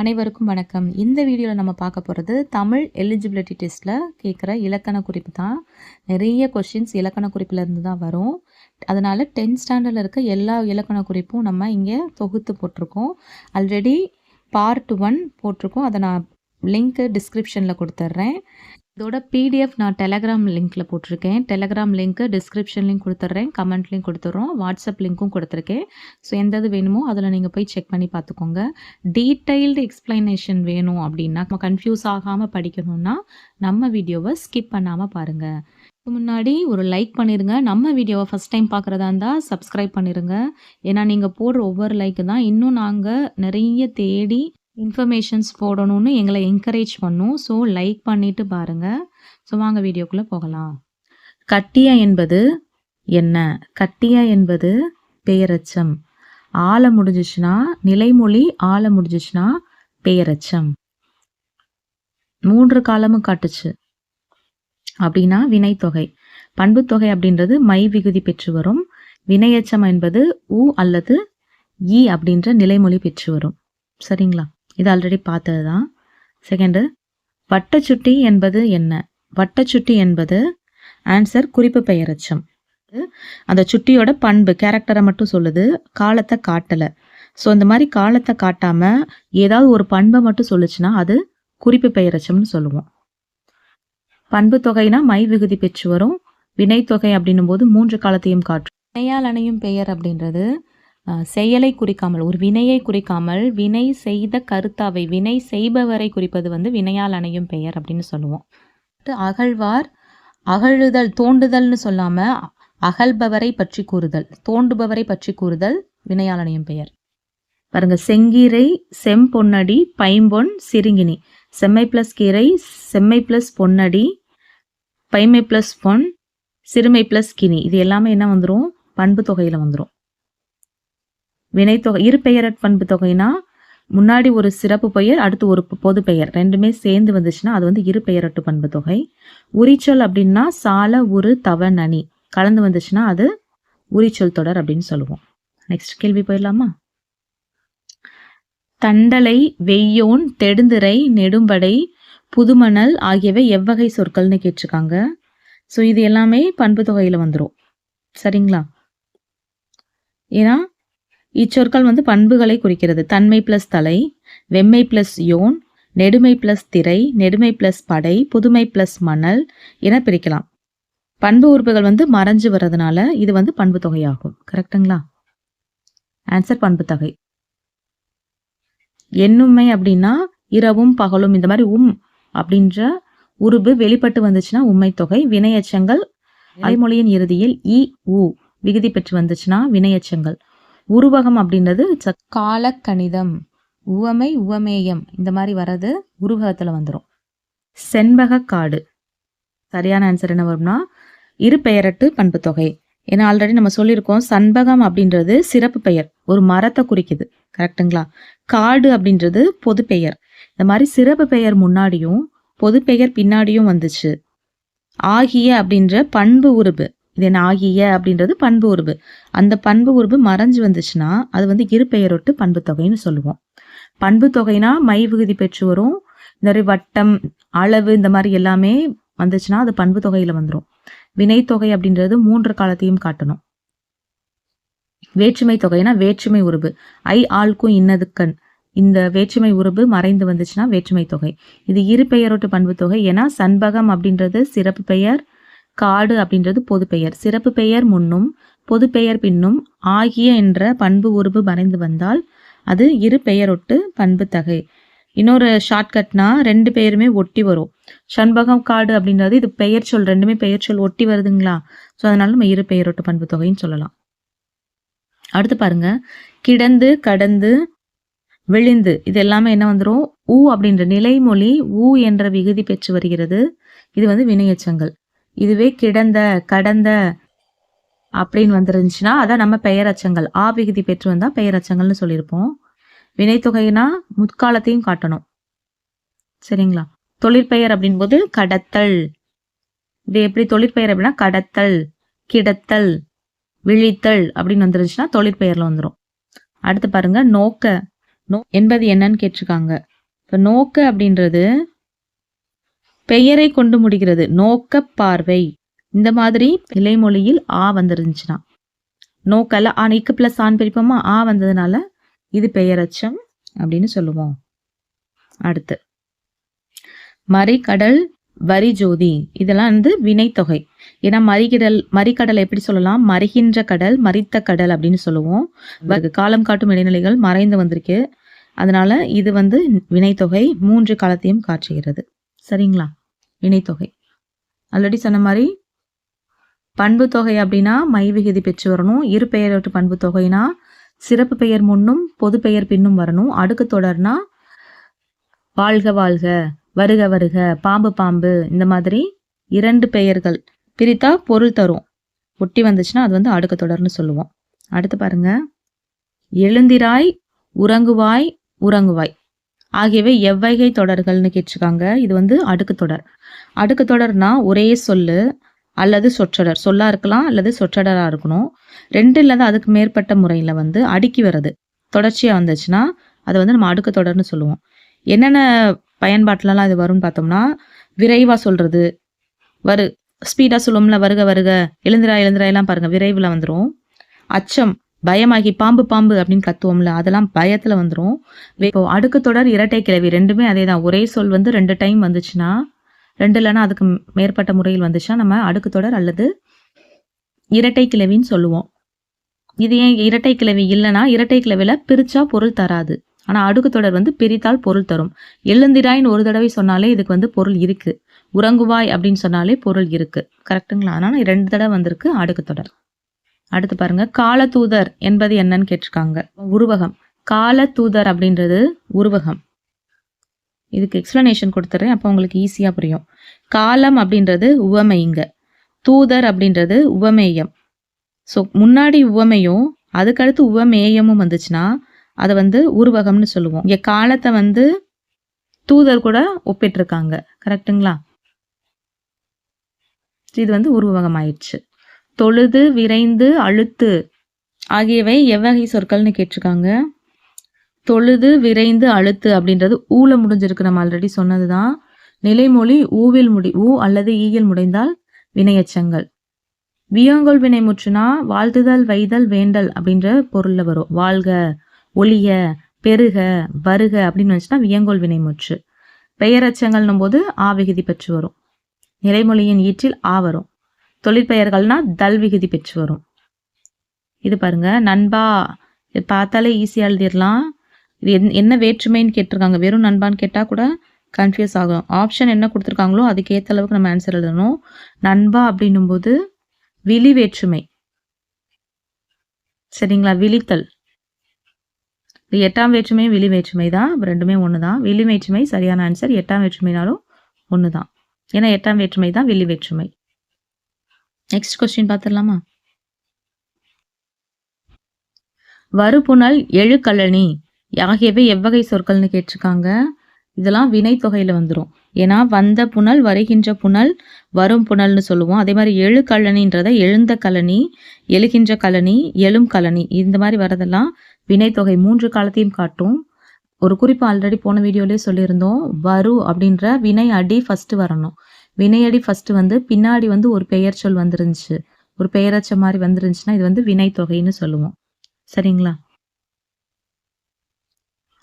அனைவருக்கும் வணக்கம். இந்த வீடியோவில் நம்ம பார்க்க போகிறது தமிழ் எலிஜிபிலிட்டி டெஸ்ட்டில் கேட்குற இலக்கண குறிப்பு தான். நிறைய கொஷின்ஸ் இலக்கண குறிப்பிலேருந்து தான் வரும். அதனால் டென்த் ஸ்டாண்டர்டில் இருக்க எல்லா இலக்கண குறிப்பும் நம்ம இங்கே தொகுத்து போட்டிருக்கோம். ஆல்ரெடி பார்ட் ஒன் போட்டிருக்கோம். அதை நான் லிங்க்கு டிஸ்கிரிப்ஷனில் கொடுத்துட்றேன் இதோட பிடிஎஃப் நான் டெலகிராம் லிங்க்கில் போட்டிருக்கேன். டெலகிராம் லிங்க்கு டிஸ்கிரிப்ஷன் கொடுத்துட்றேன் கமெண்ட்லேயும் கொடுத்துட்றோம் வாட்ஸ்அப் லிங்க்கும் கொடுத்துருக்கேன். ஸோ எந்த இது வேணுமோ அதில் நீங்கள் போய் செக் பண்ணி பார்த்துக்கோங்க. டீட்டெயில்டு எக்ஸ்ப்ளனேஷன் வேணும் அப்படின்னா நம்ம கன்ஃபியூஸ் ஆகாமல் படிக்கணும்னா நம்ம வீடியோவை ஸ்கிப் பண்ணாமல் பாருங்கள் முன்னாடி ஒரு லைக் பண்ணிடுங்க நம்ம வீடியோவை ஃபஸ்ட் டைம் பார்க்குறதா இருந்தால் சப்ஸ்கிரைப் பண்ணிடுங்க ஏன்னா நீங்கள் போடுற ஒவ்வொரு லைக்கு தான் இன்னும் நாங்கள் நிறைய தேடி இன்ஃபர்மேஷன்ஸ் போடணும்னு எங்களை என்கரேஜ் பண்ணும். ஸோ லைக் பண்ணிவிட்டு பாருங்கள் ஸோ வாங்க வீடியோக்குள்ளே போகலாம். கட்டியா என்பது என்ன? கட்டியா என்பது பெயரச்சம் ஆழ முடிஞ்சிச்சுன்னா நிலைமொழி ஆழ முடிஞ்சிச்சுன்னா பெயரச்சம் மூன்று காலமும் காட்டுச்சு. அப்படின்னா வினைத்தொகை. பண்புத்தொகை அப்படின்றது மை விகுதி பெற்று வரும். வினையச்சம் என்பது உ அல்லது இ அப்படின்ற நிலைமொழி பெற்று வரும். சரிங்களா? இது ஆல்ரெடி பார்த்தது தான் செகண்டு வட்டச்சுட்டி என்பது என்ன? வட்டச்சுட்டி என்பது ஆன்சர் குறிப்பு பெயரச்சம். அந்த சுட்டியோட பண்பு கேரக்டரை மட்டும் சொல்லுது காலத்தை காட்டலை. ஸோ இந்த மாதிரி காலத்தை காட்டாமல் ஏதாவது ஒரு பண்பை மட்டும் சொல்லுச்சுன்னா அது குறிப்பு பெயரச்சம்னு சொல்லுவோம். பண்பு தொகைனா மை விகுதி பெற்று வரும். வினைத்தொகை அப்படின்னும் போது மூன்று காலத்தையும் காட்டும். வினையால் அணையும் பெயர் அப்படின்றது செயலை குறிக்காமல் ஒரு வினையை குறிக்காமல் வினை செய்த கருத்தாவை வினை செய்பவரை குறிப்பது வந்து வினையால் அணையும் பெயர் அப்படின்னு சொல்லுவோம். அகழ்வார் அகழுதல் தோண்டுதல்னு சொல்லாமல் அகழ்பவரை பற்றி கூறுதல் தோண்டுபவரை பற்றி கூறுதல் வினையால் அணையும் பெயர். பாருங்க செங்கீரை செம்பொன்னடி பைம்பொன் சிறுங்கினி செம்மை ப்ளஸ் கீரை செம்மை ப்ளஸ் பொன்னடி பைமை ப்ளஸ் பொன் சிறுமை ப்ளஸ் கினி இது எல்லாமே என்ன வந்துடும் பண்பு தொகையில் வந்துடும் வினைத்தொகை இரு பெயரற் பண்பு தொகைனா முன்னாடி ஒரு சிறப்பு பெயர் அடுத்து ஒரு பொது பெயர். ரெண்டுமே சேர்ந்து வந்துச்சுன்னா அது வந்து இரு பெயரட்டு பண்பு தொகை. உரிச்சொல் அப்படின்னா சால உரு தவ நனி. கலந்து வந்துச்சுன்னா அது உரிச்சொல் தொடர் அப்படின்னு சொல்லுவோம். நெக்ஸ்ட் கேள்வி போயிடலாமா? தண்டலை வெய்யோன் தெடுந்திரை நெடும்படை புதுமணல் ஆகியவை எவ்வகை சொற்கள்னு கேட்டிருக்காங்க. ஸோ இது எல்லாமே பண்பு தொகையில் வந்துடும் சரிங்களா? ஏன்னா இச்சொற்கள் வந்து பண்புகளை குறிக்கிறது. தன்மை பிளஸ் தலை வெம்மை பிளஸ் யோன் நெடுமை பிளஸ் திரை நெடுமை பிளஸ் படை புதுமை பிளஸ் மணல் என பிரிக்கலாம். பண்பு உறுப்புகள் வந்து மறைஞ்சு வர்றதுனால இது வந்து பண்பு தொகையாகும். கரெக்டுங்களா ஆன்சர் பண்பு தொகை. எண்ணுமை அப்படின்னா இரவும் பகலும் இந்த மாதிரி உம் அப்படின்ற உருபு வெளிப்பட்டு வந்துச்சுன்னா உண்மை தொகை. வினையச்சங்கள் அலைமொழியின் இறுதியில் இ உ விகுதி பெற்று வந்துச்சுன்னா வினையச்சங்கள் உருவகம் அப்படின்றது காலக்கணிதம். உவமை உவமேயம். இந்த மாதிரி வர்றது உருவகத்தில் வந்துடும் செண்பக காடு. சரியான ஆன்சர் என்ன வரும்னா இரு பெயரட்டு பண்பு தொகை. ஏன்னா ஆல்ரெடி நம்ம சொல்லியிருக்கோம் சண்பகம் அப்படின்றது சிறப்பு பெயர். ஒரு மரத்தை குறிக்குது. கரெக்டுங்களா காடு அப்படின்றது பொது பெயர். இந்த மாதிரி சிறப்பு பெயர் முன்னாடியும் பொது பெயர் பின்னாடியும் வந்துச்சு. ஆகிய அப்படின்ற பண்பு உருபு. இது என்ன ஆகிய அப்படின்றது பண்பு உருவு. அந்த பண்பு உருவு மறைஞ்சு வந்துச்சுன்னா அது வந்து இருபெயரொட்டு பண்பு தொகைன்னு சொல்லுவோம். பண்பு தொகைனா மை விகுதி பெற்று வரும். இந்த மாதிரி வட்டம் அளவு இந்த மாதிரி எல்லாமே வந்துச்சுன்னா அது பண்பு தொகையில வந்துடும் வினைத்தொகை அப்படின்றது மூன்று காலத்தையும் காட்டணும். வேற்றுமை தொகைனா வேற்றுமை உருவு. ஐ ஆள்க்கும் இன்னதுக்கண். இந்த வேற்றுமை உருவு மறைந்து வந்துச்சுன்னா வேற்றுமை தொகை. இது இரு பெயரோட்டு பண்பு தொகை. ஏன்னா சண்பகம் அப்படின்றது சிறப்பு பெயர். காடு அப்படின்றது பொது பெயர். சிறப்பு பெயர் முன்னும் பொது பெயர் பின்னும் ஆகிய என்ற பண்பு உருவு மறைந்து வந்தால் அது இரு பெயரொட்டு பண்பு தகை. இன்னொரு ஷார்ட்கட்னா ரெண்டு பெயருமே ஒட்டி வரும். சண்பகம் காடு அப்படின்றது இது பெயர் சொல் ரெண்டுமே பெயர் சொல் ஒட்டி வருதுங்களா? ஸோ அதனால நம்ம இரு பெயரொட்டு பண்பு தொகைன்னு சொல்லலாம். அடுத்து பாருங்க. கிடந்து கடந்து விழிந்து. இது எல்லாமே என்ன வந்துடும் ஊ அப்படின்ற நிலைமொழி ஊ என்ற விகுதி பெற்று வருகிறது. இது வந்து வினையச்சங்கள். இதுவே கிடந்த கடந்த அப்படின்னு வந்துருந்துச்சுன்னா அதான் நம்ம பெயரச்சங்கள். ஆ விகுதி பெற்று வந்தால் பெயரச்சங்கள்னு சொல்லியிருப்போம். வினைத்தொகைனா முற்காலத்தையும் காட்டணும். சரிங்களா? தொழிற்பெயர் அப்படின்போது கடத்தல். இது எப்படி தொழிற்பெயர் அப்படின்னா கடத்தல் கிடத்தல் விழித்தல் அப்படின்னு வந்துருந்துச்சுன்னா தொழிற்பெயரில் வந்துடும் அடுத்து பாருங்க நோக்க. நோ என்பது என்னன்னு கேட்டிருக்காங்க. இப்போ நோக்க அப்படின்றது பெயரை கொண்டு முடிகிறது. நோக்க பார்வை. இந்த மாதிரி இலைமொழியில் ஆ வந்துருந்துச்சுன்னா. நோக்கல ஆ பிளஸ் ஆண் பிரிப்போமா? ஆ வந்ததுனால இது பெயரச்சம் அப்படின்னு சொல்லுவோம். அடுத்து. மறிக்கடல் வரி ஜோதி இதெல்லாம் வந்து வினைத்தொகை. ஏன்னா மறிகடல் மறிக்கடல் எப்படி சொல்லலாம்? மறிகின்ற கடல் மறித்த கடல் அப்படின்னு சொல்லுவோம். காலம் காட்டும் இடைநிலைகள் மறைந்து வந்திருக்கு. அதனால இது வந்து வினைத்தொகை மூன்று காலத்தையும் காட்டுகிறது. சரிங்களா? இணைத்தொகை. ஆல்ரெடி சொன்ன மாதிரி பண்பு தொகை அப்படின்னா மை விகுதி பெற்று வரணும். இரு பெயரொட்டு பண்பு தொகைனா சிறப்பு பெயர் முன்னும் பொது பெயர் பின்னும் வரணும். அடுக்கு தொடர்னா வாழ்க வாழ்க வருக வருக பாம்பு பாம்பு இந்த மாதிரி இரண்டு பெயர்கள் பிரித்தா பொருள் தரும். ஒட்டி வந்துச்சுன்னா அது வந்து அடுக்கு தொடர்னு சொல்லுவோம். அடுத்து பாருங்க. எழுந்திராய் உறங்குவாய் உறங்குவாய். ஆகியவை எவ்வகை தொடர்கள்னு கேட்டிருக்காங்க. இது வந்து அடுக்கு தொடர். அடுக்கு தொடர்னா ஒரே சொல்லு அல்லது சொற்றொடர். சொல்லா இருக்கலாம் அல்லது சொற்றொடராக இருக்கணும். ரெண்டு இல்லாத அதுக்கு மேற்பட்ட முறையில் வந்து அடுக்கி வர்றது. தொடர்ச்சியாக வந்துச்சுன்னா அதை வந்து நம்ம அடுக்கு தொடர்னு சொல்லுவோம். என்னென்ன பயன்பாட்டிலலாம் இது வரும்னு பார்த்தோம்னா விரைவாக சொல்கிறது வரு ஸ்பீடாக சொல்லுவோம்ல வருக வருக எழுந்திரா எழுந்திரா எல்லாம் பாருங்கள் விரைவில் வந்துடும் அச்சம் பயமாகி பாம்பு பாம்பு அப்படின்னு கத்துவோம்ல அதெல்லாம் பயத்தில் வந்துடும் இப்போ அடுக்கு தொடர் இரட்டை கிளவி ரெண்டுமே அதே தான் ஒரே சொல் வந்து ரெண்டு டைம் வந்துச்சுன்னா ரெண்டு இல்லைன்னா அதுக்கு மேற்பட்ட முறையில் வந்துச்சுன்னா நம்ம அடுக்கு தொடர் அல்லது இரட்டை கிளவின்னு சொல்லுவோம். இது ஏன் இரட்டை கிளவி இல்லைன்னா இரட்டை கிளவில பிரிச்சா பொருள் தராது. ஆனா அடுக்கு தொடர் வந்து பிரித்தால் பொருள் தரும். எழுந்திராயின்னு ஒரு தடவை சொன்னாலே இதுக்கு வந்து பொருள் இருக்கு. உறங்குவாய் அப்படின்னு சொன்னாலே பொருள் இருக்கு. கரெக்ட்டுங்களா ஆனால் ரெண்டு தடவை வந்திருக்கு அடுக்கு தொடர். அடுத்து பாருங்க காலத்தூதர் என்பது என்னன்னு கேட்டிருக்காங்க. உருவகம். காலத்தூதர் அப்படின்றது உருவகம். இதுக்கு எக்ஸ்பிளனேஷன் கொடுத்துட்றேன் அப்போ உங்களுக்கு ஈஸியாக புரியும். காலம் அப்படின்றது உவமைங்க. தூதர் அப்படின்றது உவமேயம். ஸோ முன்னாடி உவமையும் அதுக்கடுத்து உவமேயமும் வந்துச்சுன்னா அதை வந்து உருவகம்னு சொல்லுவோம். இங்கே காலத்தை வந்து தூதர் கூட ஒப்பிட்டிருக்காங்க. கரெக்ட்டுங்களா இது வந்து உருவகம் ஆயிடுச்சு தொழுது விரைந்து அழுத்து ஆகியவை எவ்வகை சொற்கள்னு கேட்டிருக்காங்க. தொழுது விரைந்து அழுத்து அப்படின்றது ஊழ முடிஞ்சிருக்கு. நம்ம ஆல்ரெடி சொன்னது தான் நிலைமொழி ஊவில் முடி ஊ அல்லது ஈயில் முடிந்தால் வினையச்சங்கள். வியங்கோல் வினை முற்றுனா வாழ்த்துதல் வைதல் வேண்டல் அப்படின்ற பொருள்ல வரும். வாழ்க ஒளிய பெருக வருக அப்படின்னு வந்துச்சுன்னா வியங்கோல் வினை முற்று. பெயரச்சங்கள்னும் போது ஆ விகுதி பெற்று வரும். நிலைமொழியின் ஈற்றில் ஆ வரும். தொழிற்பெயர்கள்னா தல் விகுதி பெற்று வரும். இது பாருங்க நண்பா பார்த்தாலே ஈஸியாக எழுதிடலாம் இது என்ன வேற்றுமைன்னு கேட்டிருக்காங்க. வெறும் நண்பான்னு கேட்டால் கூட கன்ஃபியூஸ் ஆகும் ஆப்ஷன் என்ன கொடுத்துருக்காங்களோ அதுக்கு ஏற்ற அளவுக்கு நம்ம ஆன்சர் எழுதணும். நண்பா அப்படின்னும்போது விழி வேற்றுமை சரிங்களா? விழித்தல். இது எட்டாம் வேற்றுமை விழி வேற்றுமை தான் ரெண்டுமே ஒன்று தான் விழி வேற்றுமை சரியான ஆன்சர் எட்டாம் வேற்றுமைனாலும் ஒன்று தான் ஏன்னா எட்டாம் வேற்றுமை தான் விழி வேற்றுமை நெக்ஸ்ட் கொஸ்டின் பார்த்துடலாமா வறுப்புணல் எழுக்கழனி. ஆகியவை எவ்வகை சொற்கள்னு கேட்டிருக்காங்க. இதெல்லாம் வினைத்தொகையில் வந்துடும் ஏன்னா வந்த புனல் வருகின்ற புனல் வரும் புனல்னு சொல்லுவோம். அதே மாதிரி எழு கழனின்றதை எழுந்த கழனி எழுகின்ற கழனி எழும் கழனி இந்த மாதிரி வரதெல்லாம் வினைத்தொகை மூன்று காலத்தையும் காட்டும். ஒரு குறிப்பு ஆல்ரெடி போன வீடியோலேயே சொல்லியிருந்தோம். வரு அப்படின்ற வினை அடி ஃபஸ்ட்டு வரணும். வினையடி ஃபஸ்ட்டு வந்து பின்னாடி வந்து ஒரு பெயர் சொல் வந்துருந்துச்சு. ஒரு பெயரச்ச மாதிரி வந்துருந்துச்சுன்னா இது வந்து வினைத்தொகைன்னு சொல்லுவோம். சரிங்களா?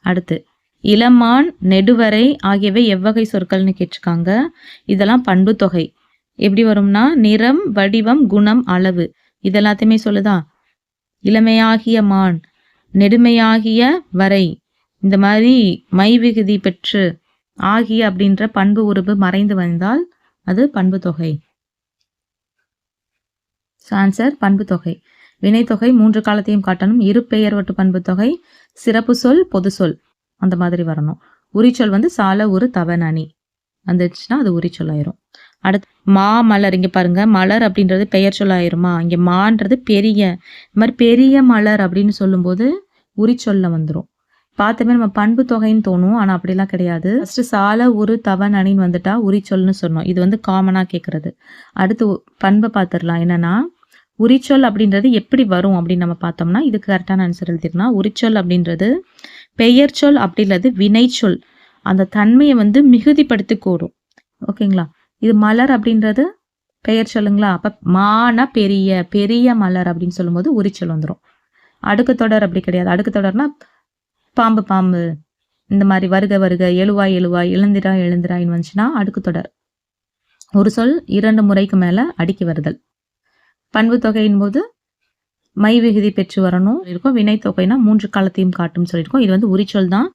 அடுத்து. இளமான் நெடுவரை ஆகியவை எவ்வகை சொற்கள்னு கேட்டிருக்காங்க. இதெல்லாம் பண்பு தொகை. எப்படி வரும்னா நிறம் வடிவம் குணம் அளவு. இதெல்லாத்தையுமே சொல்லுதா? இளமையாகிய மான் நெடுமையாகிய வரை. இந்த மாதிரி மை விகுதி பெற்று ஆகிய அப்படின்ற பண்பு உருபு மறைந்து வந்தால் அது பண்பு தொகை. ஆன்சர் பண்பு தொகை. வினைத்தொகை மூன்று காலத்தையும் காட்டணும். இரு பெயர் வட்டு பண்பு தொகை. சிறப்பு சொல் பொது சொல். அந்த மாதிரி வரணும். உரிச்சொல் வந்து சால ஒரு தவநனி வந்துச்சுன்னா அது உரிச்சொல் ஆயிரும். அடுத்து மா மலர். இங்க பாருங்க மலர் அப்படின்றது பெயர் சொல் ஆயிருமா? இங்கே மான்றது பெரிய. இந்த மாதிரி பெரிய மலர் அப்படின்னு சொல்லும்போது உரிச்சொல்ல வந்துடும் பார்த்தமே நம்ம பண்பு தொகைன்னு தோணும் ஆனா அப்படிலாம் கிடையாது. ஃபர்ஸ்ட் சால ஒரு தவன் அணின்னு வந்துட்டா உரிச்சொல்னு சொன்னோம். இது வந்து காமனாக கேட்கறது அடுத்து பண்பை பார்த்துடலாம். என்னன்னா உரிச்சொல் அப்படின்றது எப்படி வரும் அப்படின்னு நம்ம பார்த்தோம்னா இதுக்கு கரெக்டான ஆன்சர் எழுதிருக்கணும் உரிச்சொல் அப்படின்றது பெயர் சொல் அப்படின்றது வினைச்சொல் அந்த தன்மையை வந்து மிகுதிப்படுத்தி கூடும். ஓகேங்களா? இது மலர் அப்படின்றது பெயர் சொல்லுங்களா? அப்போ மான பெரிய பெரிய மலர் அப்படின்னு சொல்லும்போது உரிச்சொல் வந்துடும் அடுக்கு தொடர் அப்படி கிடையாது. அடுக்கு தொடர்னா பாம்பு பாம்பு. இந்த மாதிரி வருக வருக எழுவாய் எழுவாய் எழுந்திரா எழுந்திராயின்னு வந்துச்சுன்னா அடுக்கு தொடர். ஒரு சொல் இரண்டு முறைக்கு மேலே அடுக்கி வருதல். பண்பு தொகையின் போது மை விகுதி பெற்று வரணும் இருக்கும் வினை தொகைனா மூன்று காலத்தையும் காட்டும் சொல்லியிருக்கோம். இது வந்து உரிச்சொல் தான்.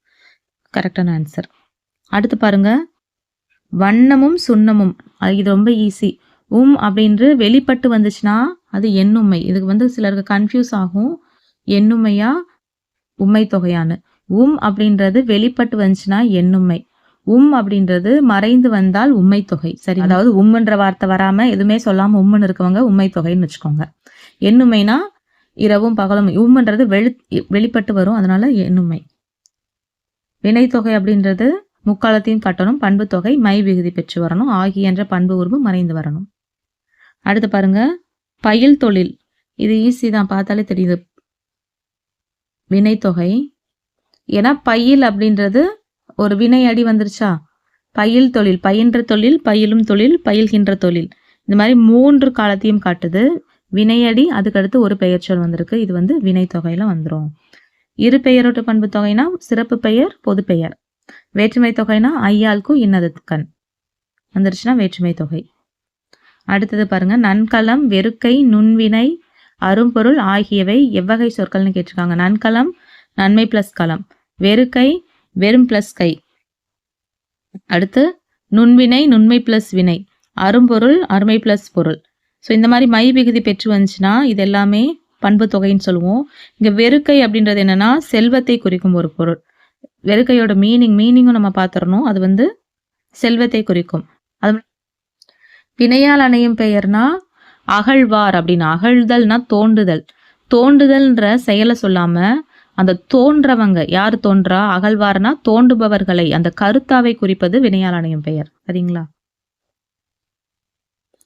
கரெக்டான ஆன்சர் அடுத்து பாருங்க. வண்ணமும் சுண்ணமும். அது இது ரொம்ப ஈஸி உம் அப்படின்று வெளிப்பட்டு வந்துச்சுன்னா அது எண்ணுமை. இதுக்கு வந்து சிலருக்கு கன்ஃபியூஸ் ஆகும். எண்ணுமையா? உண்மை தொகையான்னு உம் அப்படின்றது வெளிப்பட்டு வந்துச்சுன்னா எண்ணுமை. உம் அப்படின்றது மறைந்து வந்தால் உண்மை தொகை. சரி அதாவது உம்முன்ற வார்த்தை வராம எதுவுமே சொல்லாம உம்முன்னு இருக்கவங்க உண்மை தொகைன்னு வச்சுக்கோங்க. எண்ணுமைனா இரவும் பகலும் உம்ன்றது வெளி வெளிப்பட்டு வரும். அதனால எண்ணுமை. வினைத்தொகை அப்படின்றது முக்காலத்தையும் கட்டணும் பண்பு தொகை மை விகுதி பெற்று வரணும். ஆகி என்ற பண்பு உருவு மறைந்து வரணும். அடுத்து பாருங்க. பயில் தொழில். இது ஈஸி தான். பார்த்தாலே தெரியுது. வினைத்தொகை ஏன்னா பயில் அப்படின்றது ஒரு வினை அடி வந்துருச்சா? பயில் தொழில். பயின்ற தொழில் பயிலும் தொழில் பயில்கின்ற தொழில். இந்த மாதிரி மூன்று காலத்தையும் காட்டுது. வினையடி அதுக்கடுத்து ஒரு பெயர் சொல் வந்திருக்கு. இது வந்து வினை தொகையில் வந்துடும் இரு பெயரோட்டு பண்பு தொகைனா சிறப்பு பெயர் பொது பெயர். வேற்றுமை தொகைனா ஐயாளுக்கும் இன்னது கண். வந்துருச்சுன்னா வேற்றுமை தொகை. அடுத்தது பாருங்க. நன்கலம் வெறுக்கை நுண்வினை அரும்பொருள் ஆகியவை எவ்வகை சொற்கள்னு கேட்டிருக்காங்க. நன்கலம் நன்மை பிளஸ் களம் வெறுக்கை வெறும் பிளஸ் கை. அடுத்து நுண்வினை நுண்மை பிளஸ் வினை. அரும்பொருள் அருமை பிளஸ் பொருள். ஸோ இந்த மாதிரி மை விகுதி பெற்று வந்துச்சுன்னா இது எல்லாமே பண்பு தொகைன்னு சொல்லுவோம். இங்கே வெறுக்கை அப்படின்றது என்னன்னா செல்வத்தை குறிக்கும் ஒரு பொருள். வெறுக்கையோட மீனிங் மீனிங்கும் நம்ம பார்த்துடணும். அது வந்து செல்வத்தை குறிக்கும். அது வினையால் அணையும் பெயர்னா அகழ்வார் அப்படின்னு. அகழ்தல்னா தோண்டுதல். தோண்டுதல்ன்ற செயலை சொல்லாம அந்த தோன்றவங்க யார் தோன்றா? அகழ்வார்னா தோண்டுபவர்களை அந்த கருத்தாவை குறிப்பது வினையால் அணையும் பெயர். சரிங்களா?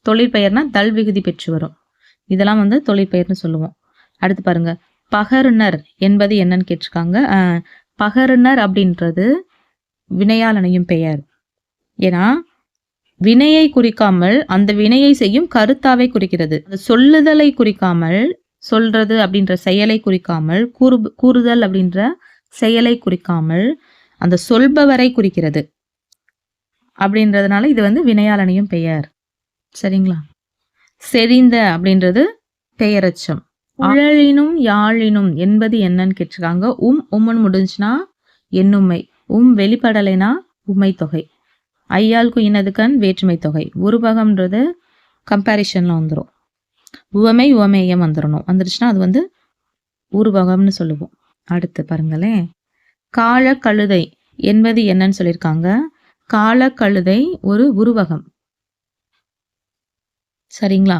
தொழிற்பெயர்னா தல் விகுதி பெற்று வரும். இதெல்லாம் வந்து தொழிற்பெயர்னு சொல்லுவோம். அடுத்து பாருங்க. பகருனர் என்பது என்னன்னு கேட்டிருக்காங்க. பகருணர் பகருனர் அப்படின்றது வினையால் அணையும் பெயர். ஏன்னா வினையை குறிக்காமல் அந்த வினையை செய்யும் கருத்தாவை குறிக்கிறது. அந்த சொல்லுதலை குறிக்காமல் சொல்றது அப்படின்ற செயலை குறிக்காமல் கூறு கூறுதல் அப்படின்ற செயலை குறிக்காமல் அந்த சொல்பவரை குறிக்கிறது. அப்படின்றதுனால இது வந்து வினையாளனையும் பெயர். சரிங்களா? செறிந்த அப்படின்றது பெயரச்சம். உழலினும் யாழினும் என்பது என்னன்னு கேட்டிருக்காங்க. உம் உம்முன்னு முடிஞ்சுன்னா எண்ணுமை. உம் வெளிப்படலைனா உம்மை தொகை ஐயாளுக்கும் இனதுக்கன் வேற்றுமை தொகை. உருவகம்ன்றது கம்பேரிஷன்ல வந்துடும் உவமை உவமேயம் வந்துடணும் வந்துருச்சுன்னா அது வந்து உருவகம்னு சொல்லுவோம். அடுத்து பாருங்களேன் கால கழுதை என்பது என்னன்னு சொல்லியிருக்காங்க. கால கழுதை ஒரு உருவகம். சரிங்களா?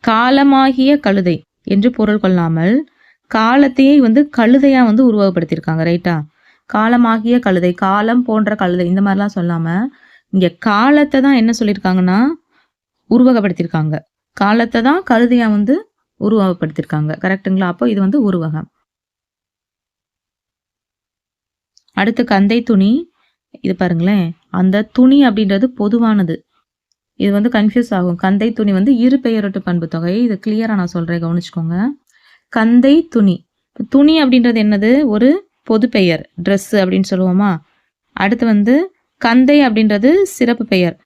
காலமாகிய கழுதை என்று பொருள் கொள்ளாமல் காலத்தையே வந்து கழுதையா வந்து உருவகப்படுத்தியிருக்காங்க ரைட்டா காலமாகிய கழுதை காலம் போன்ற கழுதை இந்த மாதிரிலாம் சொல்லாம இங்க காலத்தை தான் என்ன சொல்லியிருக்காங்கன்னா உருவகப்படுத்தியிருக்காங்க. காலத்தை தான் கழுதையா வந்து உருவகப்படுத்தியிருக்காங்க. கரெக்ட்டுங்களா அப்போ இது வந்து உருவகம். அடுத்து கந்தை துணி. இது பாருங்களேன். அந்த துணி அப்படின்றது பொதுவானது. இது வந்து கன்ஃபியூஸ் ஆகும். கந்தை துணி வந்து இரு பெயரொட்டு பண்பு தொகை இது கிளியராக நான் சொல்கிறேன் கவனிச்சுக்கோங்க. கந்தை துணி. துணி அப்படின்றது என்னது? ஒரு பொது பெயர். ட்ரெஸ்ஸு அப்படின்னு சொல்லுவோமா? அடுத்து வந்து கந்தை அப்படின்றது சிறப்பு பெயர்.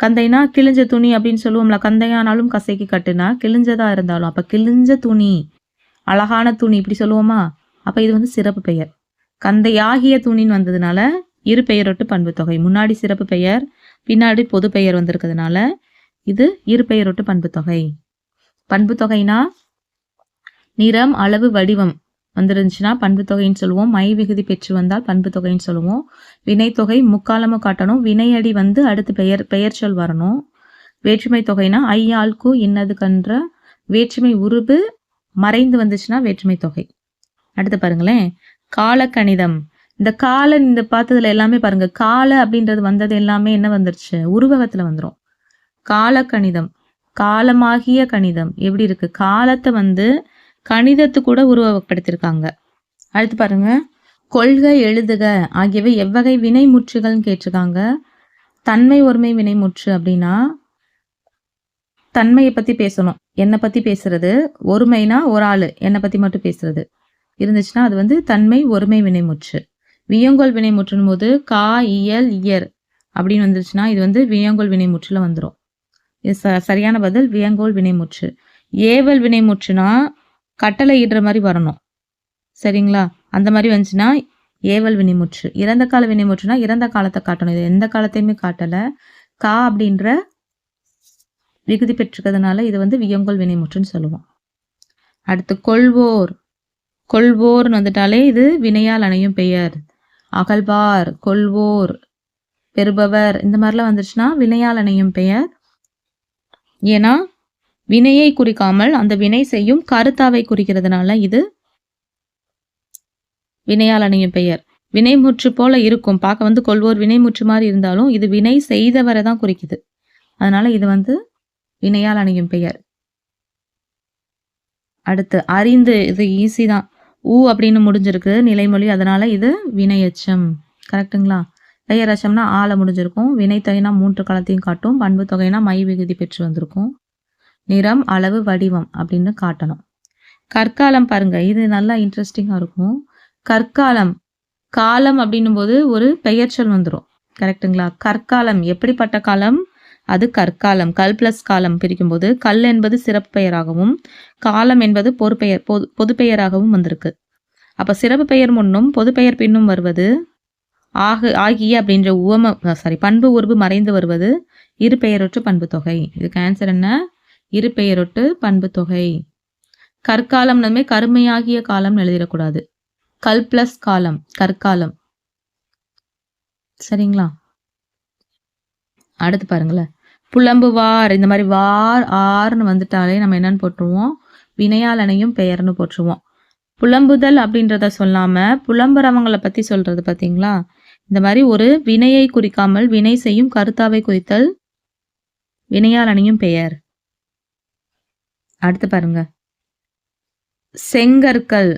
கந்தைனா கிழிஞ்ச துணி அப்படின்னு சொல்லுவோம்ல கந்தையானாலும் கசைக்கு கட்டுனா கிழிஞ்சதாக இருந்தாலும் அப்போ கிழிஞ்ச துணி அழகான துணி இப்படி சொல்லுவோமா? அப்போ இது வந்து சிறப்பு பெயர். கந்தையாகிய துணின்னு வந்ததுனால இரு பெயரொட்டு பண்பு தொகை. முன்னாடி சிறப்பு பெயர் பின்னாடி பொது பெயர் வந்திருக்கிறதுனால இது இருபெயரொட்டு பண்புத்தொகை பண்பு தொகை. பண்பு தொகைனா நிறம் அளவு வடிவம் வந்துருந்துச்சுன்னா பண்பு தொகைன்னு சொல்லுவோம். மை விகுதி பெற்று வந்தால் பண்பு தொகைன்னு சொல்லுவோம். வினைத்தொகை முக்காலமும் காட்டணும். வினையடி வந்து அடுத்து பெயர் பெயர் சொல் வரணும். வேற்றுமை தொகைனா ஐயாள்கு இன்னது கன்ற வேற்றுமை உருபு மறைந்து வந்துச்சுன்னா வேற்றுமை தொகை. அடுத்து பாருங்களேன். காலக்கணிதம். இந்த காலன் இந்த பார்த்ததுல எல்லாமே பாருங்க. கால அப்படின்றது வந்தது எல்லாமே என்ன வந்துருச்சு? உருவகத்துல கால கணிதம். காலமாகிய கணிதம். எப்படி இருக்கு? காலத்தை வந்து கணிதத்து கூட உருவகப்படுத்தியிருக்காங்க அடுத்து பாருங்க. கொள்கை எழுதுக ஆகியவை எவ்வகை வினைமுற்றுகள்னு கேட்டிருக்காங்க. தன்மை ஒருமை வினைமுற்று அப்படின்னா தன்மையை பத்தி பேசணும். என்னை பத்தி பேசுறது? ஒருமைனா ஒரு ஆளு. என்னை பத்தி மட்டும் பேசுறது. இருந்துச்சுன்னா அது வந்து தன்மை ஒருமை வினைமுற்று வியங்கோல் வினைமுற்றுன் போது கா இயல் இயர் அப்படின்னு வந்துருச்சுன்னா இது வந்து வியங்கோல் வினைமுற்றுல வந்துடும் இது ச- சரியான பதில் வியங்கோல் வினைமுற்று ஏவல் வினைமுற்றுனா கட்டளை இடுற மாதிரி வரணும். சரிங்களா? அந்த மாதிரி வந்துச்சுன்னா ஏவல் வினைமுற்று இறந்த கால வினைமுற்றுனா இறந்த காலத்தை காட்டணும். இது எந்த காலத்தையுமே காட்டலை. கா அப்படின்ற விகுதி பெற்றிருக்கிறதுனால இது வந்து வியங்கோல் வினைமுற்றுன்னு சொல்லுவோம். அடுத்து கொள்வோர். கொள்வோர்னு வந்துட்டாலே இது வினையால் அணையும் பெயர். அகழ்வார் கொள்வோர் பெறுபவர். இந்த மாதிரிலாம் வந்துருச்சுன்னா வினையால் அணையும் பெயர். ஏன்னா வினையை குறிக்காமல் அந்த வினை செய்யும் கருத்தாவை குறிக்கிறதுனால இது வினையால் அணையும் பெயர். வினைமுற்று போல இருக்கும். பார்க்க வந்து கொள்வோர் வினைமுற்று மாதிரி இருந்தாலும் இது வினை செய்தவரை தான் குறிக்குது. அதனால இது வந்து வினையால் அணையும் பெயர். அடுத்து அறிந்து இது ஈஸி தான். ஊ அப்படின்னு முடிஞ்சிருக்கு நிலைமொழி. அதனால இது வினையச்சம். கரெக்ட்டுங்களா பெயரச்சம்னா ஆள முடிஞ்சிருக்கும். வினைத்தொகைனா மூன்று காலத்தையும் காட்டும். பண்பு தொகைனா மை விகுதி பெற்று வந்திருக்கும். நிறம் அளவு வடிவம் அப்படின்னு காட்டணும். கற்காலம் பாருங்க. இது நல்லா இன்ட்ரெஸ்டிங்காக இருக்கும். கற்காலம். காலம் அப்படின்னும் போது ஒரு பெயர்ச்சொல் வந்துடும் கரெக்ட்டுங்களா கற்காலம். எப்படிப்பட்ட காலம்? அது கற்காலம் கல் பிளஸ் காலம் பிரிக்கும்போது கல் என்பது சிறப்பு பெயராகவும் காலம் என்பது பொறுப்பெயர் பொது பொதுப்பெயராகவும் வந்திருக்கு. அப்போ சிறப்பு பெயர் முன்னும் பொதுப்பெயர் பின்னும் வருவது ஆகு ஆகிய அப்படின்ற உவம சாரி பண்பு உருவு மறைந்து வருவது இரு பெயரொற்று பண்பு தொகை. இதுக்கு ஆன்சர் என்ன? இரு பெயரொட்டு பண்பு தொகை. கற்காலம்னமே கருமையாகிய காலம்னு எழுதிடக்கூடாது. கல் பிளஸ் காலம் கற்காலம். சரிங்களா? அடுத்து பாருங்களேன். புலம்புவார் இந்த மாதிரி வார் ஆர்னு வந்துட்டாலே நம்ம என்னன்னு போட்டுருவோம்? வினையாளனையும் பெயர்னு போட்டுருவோம். புலம்புதல் அப்படின்றத சொல்லாமல் புலம்புறவங்களை பற்றி சொல்கிறது பார்த்தீங்களா இந்த மாதிரி ஒரு வினையை குறிக்காமல் வினை செய்யும் கருத்தாவை குறித்தல் வினையாளனையும் பெயர். அடுத்து பாருங்க. செங்கற்கள்.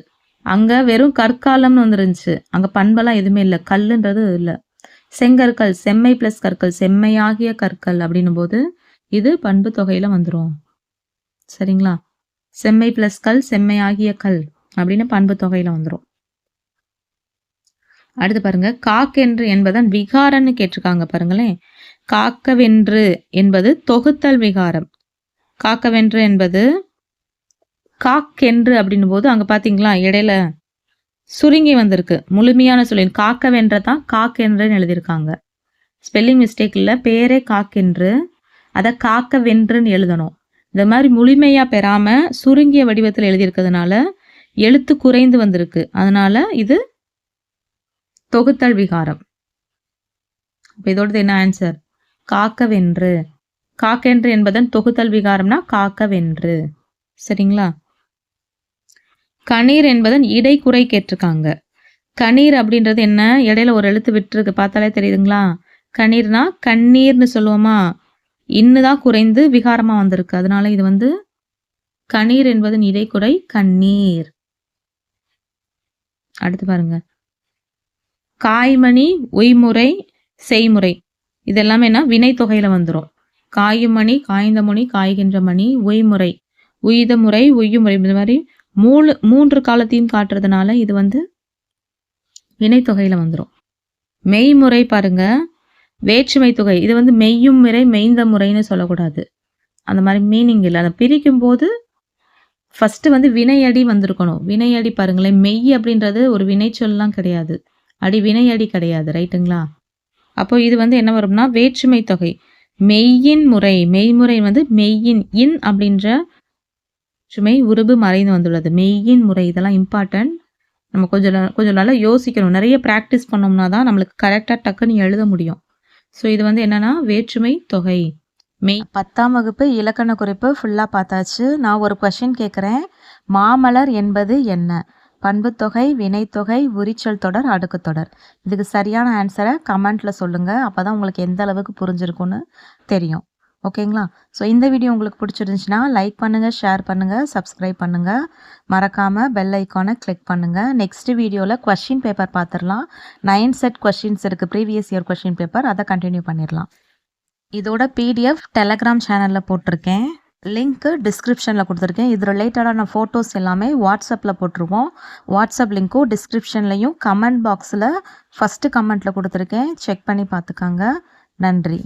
அங்கே வெறும் கற்காலம்னு வந்துருந்துச்சு அங்கே பண்பெல்லாம் எதுவுமே இல்லை. கல்லுன்றது இல்லை. செங்கற்கள் செம்மை பிளஸ் கற்கள் செம்மையாகிய கற்கள் அப்படின்னும் போது இது பண்பு தொகையில வந்துடும் சரிங்களா? செம்மை பிளஸ் கல் செம்மையாகிய கல் அப்படின்னு பண்பு தொகையில வந்துடும் அடுத்து பாருங்க. காக்கென்று என்பதன் விகாரம்னு கேட்டிருக்காங்க பாருங்களேன். காக்கவென்று என்பது தொகுத்தல் விகாரம். காக்கவென்று என்பது காக்கென்று அப்படின்னும் போது அங்க பாத்தீங்களா? இடையில சுருங்கி வந்திருக்கு. முழுமையான சொல்லின் காக்கவென்ற தான் காக்கென்றுன்னு எழுதியிருக்காங்க. ஸ்பெல்லிங் மிஸ்டேக் இல்லை பேரே காக்கென்று அதை காக்க வென்றுன்னு எழுதணும். இந்த மாதிரி முழுமையாக பெறாமல் சுருங்கிய வடிவத்தில் எழுதியிருக்கிறதுனால எழுத்து குறைந்து வந்திருக்கு. அதனால இது தொகுத்தல் விகாரம். இப்போ இதோடது என்ன ஆன்சர் காக்கவென்று காக்கென்று என்பதன் தொகுத்தல் விகாரம்னா காக்கவென்று சரிங்களா? கணீர் என்பதன் இடைக்குறை கேட்டிருக்காங்க. கணீர் அப்படின்றது என்ன? இடையில ஒரு எழுத்து விட்டுருக்கு. பார்த்தாலே தெரியுதுங்களா? கணீர்னா கண்ணீர்னு சொல்லுவோமா? இன்னுதான் குறைந்து விகாரமா வந்திருக்கு. அதனால இது வந்து கணீர் என்பதன் இடைக்குறை கண்ணீர். அடுத்து பாருங்க. காய்மணி உய்முறை செய்முறை. இதெல்லாமே என்ன? வினை தொகையில வந்துடும் காயுமணி காய்ந்த மணி காய்கின்ற மணி உய்முறை. உய்த முறை உய்யுமுறை. இந்த மாதிரி மூணு மூன்று காலத்தையும் காட்டுறதுனால இது வந்து வினைத்தொகையில் வந்துடும் மெய்முறை பாருங்க. வேற்றுமை தொகை. இது வந்து மெய்யும் முறை மெய்ந்த முறைன்னு சொல்லக்கூடாது. அந்த மாதிரி மீனிங் இல்லை. அதை பிரிக்கும் போது ஃபஸ்ட்டு வந்து வினையடி வந்திருக்கணும். வினையடி பாருங்களேன். மெய் அப்படின்றது ஒரு வினைச்சொல்லாம் கிடையாது. அடி வினையடி கிடையாது. ரைட்டுங்களா அப்போ இது வந்து என்ன வரும்னா வேற்றுமை தொகை. மெய்யின் முறை. மெய்முறை வந்து மெய்யின் இன் அப்படின்ற சுமை உருவு மறைந்து வந்துள்ளது. மெய்யின் முறை இதெல்லாம் இம்பார்ட்டன்ட் நம்ம கொஞ்சம் கொஞ்சம் நல்லா யோசிக்கணும். நிறைய ப்ராக்டிஸ் பண்ணோம்னா தான் நம்மளுக்கு கரெக்டாக டக்குன்னு எழுத முடியும். ஸோ இது வந்து என்னென்னா வேற்றுமை தொகை. மெய். பத்தாம் வகுப்பு இலக்கண குறிப்பு ஃபுல்லாக பார்த்தாச்சு. நான் ஒரு கொஷின் கேட்குறேன் மாமலர் என்பது என்ன? பண்புத்தொகை வினைத்தொகை உரிச்சல் தொடர் அடுக்குத் தொடர். இதுக்கு சரியான ஆன்சரை கமெண்ட்டில் சொல்லுங்கள் அப்போ தான் உங்களுக்கு எந்த அளவுக்கு புரிஞ்சிருக்குன்னு தெரியும். ஓகேங்களா? ஸோ இந்த வீடியோ உங்களுக்கு பிடிச்சிருந்துச்சுன்னா லைக் பண்ணுங்கள் ஷேர் பண்ணுங்கள் சப்ஸ்கிரைப் பண்ணுங்கள் மறக்காமல் பெல் ஐக்கானை கிளிக் பண்ணுங்கள் நெக்ஸ்ட் வீடியோவில் கொஷின் பேப்பர் பார்த்துடலாம். நைன் செட் கொஷின்ஸ் இருக்குது ப்ரீவியஸ் இயர் கொஷின் பேப்பர் அதை கண்டினியூ பண்ணிடலாம். இதோட பிடிஎஃப் டெலகிராம் சேனலில் போட்டிருக்கேன். லிங்க்கு டிஸ்கிரிப்ஷனில் கொடுத்துருக்கேன். இது ரிலேட்டடான ஃபோட்டோஸ் எல்லாமே வாட்ஸ்அப்பில் போட்டிருவோம். வாட்ஸ்அப் லிங்க்கும் டிஸ்கிரிப்ஷன்லையும் கமெண்ட் பாக்ஸில் ஃபஸ்ட்டு கமெண்ட்டில் கொடுத்துருக்கேன். செக் பண்ணி பார்த்துக்கோங்க. நன்றி.